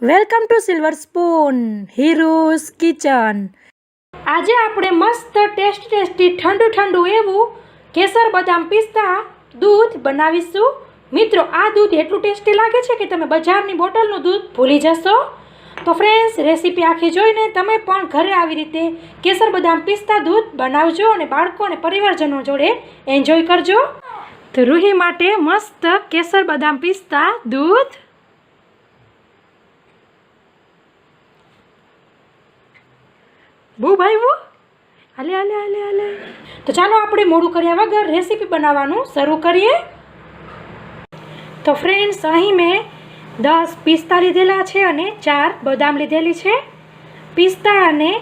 Welcome to silver spoon heroes kitchen. આજે આપણે મસ્ત ટેસ્ટ ટેસ્ટી ઠંડુ ઠંડુ એવું કેસર બદામ પિસ્તા દૂધ બનાવીશું. મિત્રો, આ દૂધ એટલું ટેસ્ટી લાગે છે કે તમે બજારની બોટલનું દૂધ ભૂલી જશો. તો ફ્રેન્ડ્સ રેસીપી આખી જોઈને તમે પણ ઘરે આવી રીતે કેસર બદામ પિસ્તા દૂધ બનાવજો અને બાળકો અને પરિવારજનો જોડે એન્જોય કરજો. તો રૂહી માટે મસ્ત કેસર બદામ પિસ્તા દૂધ બહુ ભાઈવું હાલે હાલે હાલે હાલે. તો ચાલો આપણે મોડું કર્યા વગર રેસીપી બનાવવાનું શરૂ કરીએ. તો ફ્રેન્ડ્સ અહીં મેં દસ પિસ્તા લીધેલા છે અને ચાર બદામ લીધેલી છે. પિસ્તા અને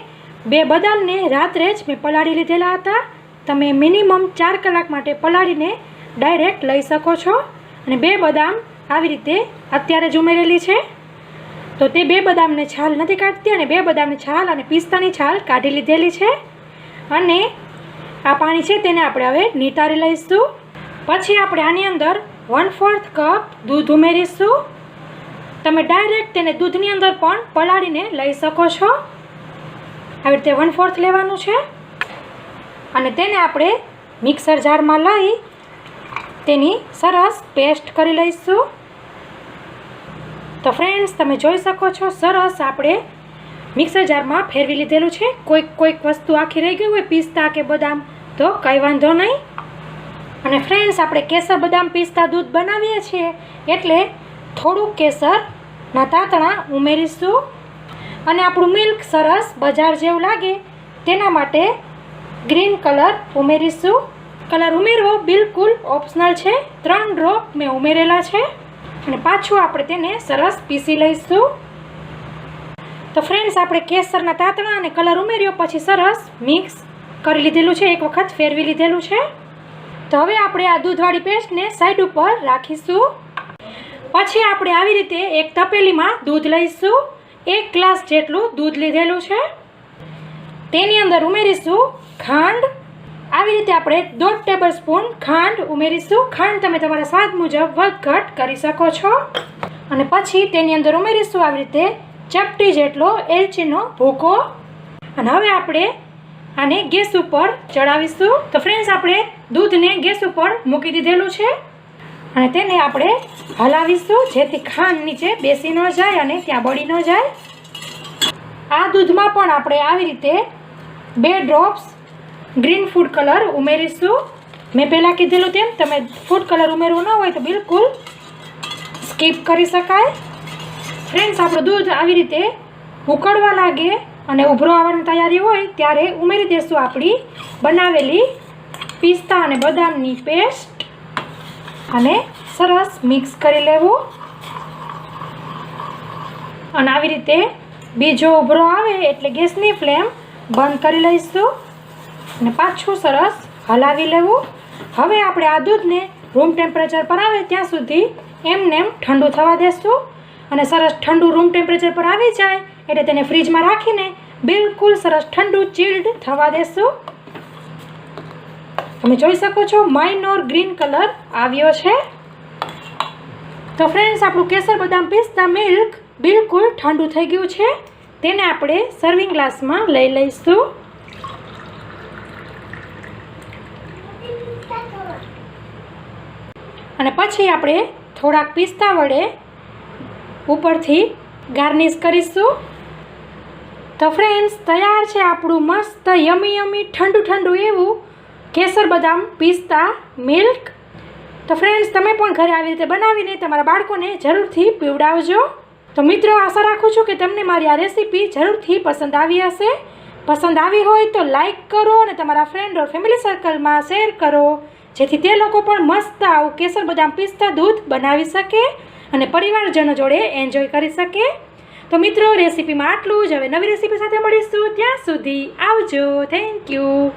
બે બદામને રાત્રે જ મેં પલાળી લીધેલા હતા. તમે મિનિમમ ચાર કલાક માટે પલાળીને ડાયરેક્ટ લઈ શકો છો. અને બે બદામ આવી રીતે અત્યારે જ ઉમેરેલી છે. તો તે બે બદામને છાલ નથી કાઢતી અને બે બદામની છાલ અને પિસ્તાની છાલ કાઢી લીધેલી છે. અને આ પાણી છે તેને આપણે હવે નિતારી લઈશું. પછી આપણે આની અંદર વન ફોર્થ કપ દૂધ ઉમેરીશું. તમે ડાયરેક્ટ તેને દૂધની અંદર પણ પલાળીને લઈ શકો છો. આવી રીતે વન ફોર્થ લેવાનું છે. અને તેને આપણે મિક્સર જારમાં લઈ તેની સરસ પેસ્ટ કરી લઈશું. તો ફ્રેન્ડ્સ તમે જોઈ શકો છો, સરસ આપણે મિક્સર જારમાં ફેરવી લીધેલું છે. કોઈક કોઈક વસ્તુ આખી રહી ગઈ હોય, પિસ્તા કે બદામ, તો કંઈ વાંધો નહીં. અને ફ્રેન્ડ્સ આપણે કેસર, બદામ, પિસ્તા, દૂધ બનાવીએ છીએ. એટલે થોડુંક કેસરના તાતણા ઉમેરીશું. અને આપણું મિલ્ક સરસ બજાર જેવું લાગે, તેના માટે ગ્રીન કલર ઉમેરીશું. કલર ઉમેરવો બિલકુલ ઓપ્શનલ છે. ત્રણ ડ્રોપ મેં ઉમેરેલા છે. અને પાછું આપણે તેને સરસ પીસી લઈશું. તો ફ્રેન્ડ્સ આપણે કેસરના તાતણા અને કલર ઉમેર્યો, પછી સરસ મિક્સ કરી લીધેલું છે, એક વખત ફેરવી લીધેલું છે. તો હવે આપણે આ દૂધવાળી પેસ્ટને સાઈડ ઉપર રાખીશું. પછી આપણે આવી રીતે એક તપેલીમાં દૂધ લઈશું. એક ગ્લાસ જેટલું દૂધ લીધેલું છે. તેની અંદર ઉમેરીશું ખાંડ આવી રીતે આપણે દોઢ ટેબલ સ્પૂન ખાંડ ઉમેરીશું. ખાંડ તમે તમારા સ્વાદ મુજબ વધઘટ કરી શકો છો. અને પછી તેની અંદર ઉમેરીશું આવી રીતે ચપટી જેટલો એલચીનો ભૂકો. અને હવે આપણે આને ગેસ ઉપર ચડાવીશું. તો ફ્રેન્ડ્સ આપણે દૂધને ગેસ ઉપર મૂકી દીધેલું છે. અને તેને આપણે હલાવીશું જેથી ખાંડ નીચે બેસી ન જાય અને ત્યાં બળી ન જાય. આ દૂધમાં પણ આપણે આવી રીતે બે ડ્રોપ્સ ગ્રીન ફૂડ કલર ઉમેરીશું. મેં પહેલાં કીધેલું તેમ, તમે ફૂડ કલર ઉમેરવું ન હોય તો બિલકુલ સ્કીપ કરી શકાય. ફ્રેન્ડ્સ આપણું દૂધ આવી રીતે ઉકળવા લાગે અને ઉભરો આવવાની તૈયારી હોય ત્યારે ઉમેરી દઈશું આપણી બનાવેલી પિસ્તા અને બદામની પેસ્ટ અને સરસ મિક્સ કરી લેવું. અને આવી રીતે બીજો ઉભરો આવે એટલે ગેસની ફ્લેમ બંધ કરી લઈશું. અને પાછું સરસ હલાવી લેવું. હવે આપણે આ દૂધને રૂમ ટેમ્પરેચર પર આવે ત્યાં સુધી એમને એમ ઠંડુ થવા દેશું. અને સરસ ઠંડુ રૂમ ટેમ્પરેચર પર આવી જાય એટલે તેને ફ્રીજમાં રાખીને બિલકુલ સરસ ઠંડુ ચીલ્ડ થવા દેશું. તમે જોઈ શકો છો માઇનોર ગ્રીન કલર આવ્યો છે. તો ફ્રેન્ડ્સ આપણું કેસર બદામ પિસ્તા મિલ્ક બિલકુલ ઠંડુ થઈ ગયું છે. તેને આપણે સર્વિંગ ગ્લાસમાં લઈ લઈશું. અને પછી આપણે થોડાક પિસ્તા વડે ઉપરથી ગાર્નિશ કરીશું. તો ફ્રેન્ડ્સ તૈયાર છે આપણું મસ્ત, યમી યમી, ઠંડુ ઠંડુ એવું કેસર બદામ, પિસ્તા, મિલ્ક. તો ફ્રેન્ડ્સ તમે પણ ઘરે આવી રીતે બનાવીને તમારા બાળકોને જરૂરથી પીવડાવજો. તો મિત્રો, આશા રાખું છું કે તમને મારી આ રેસીપી જરૂરથી પસંદ આવી હશે. પસંદ આવી હોય તો લાઈક કરો અને તમારા ફ્રેન્ડ ઓર ફેમિલી સર્કલમાં શેર કરો. જેથી તે લોકો પણ મસ્ત આવું કેસર બદામ પિસ્તા દૂધ બનાવી શકે અને પરિવારજનો જોડે એન્જોય કરી શકે. તો મિત્રો રેસીપીમાં આટલું જ. હવે નવી રેસીપી સાથે મળીશું. ત્યાં સુધી આવજો. Thank you